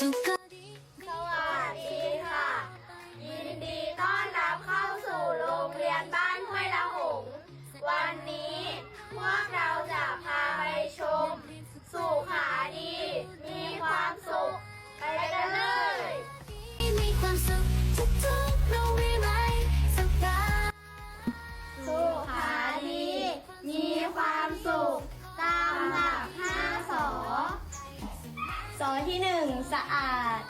สวัสดีค่ะ ยินดีต้อนรับเข้าสู่โรงเรียนบ้านห้วยละหง วันนี้พวกเราจะพาไปชม สุขาดี มีความสุข ไปกันเลยมีความสุขทุกๆเราวิไลสัปดาห์สุขาดี มีความสุข ที่หนึ่งสะอาด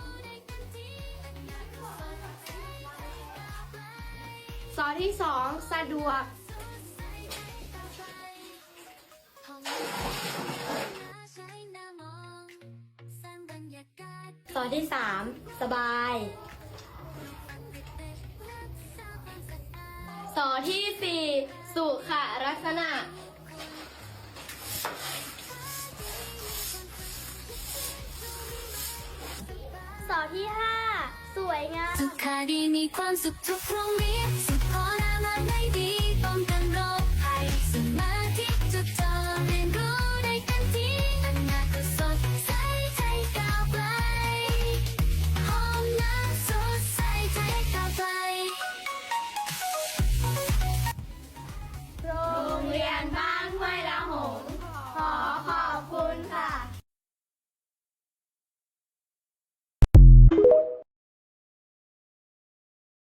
สอที่สองสะดวกใช้อที่สามสบายรักษาความสะอาดสอที่สี่สุขลักษณะ สอที่ 5 สวยงามสุขาดีมีความสุขทุกพรุ่งนี้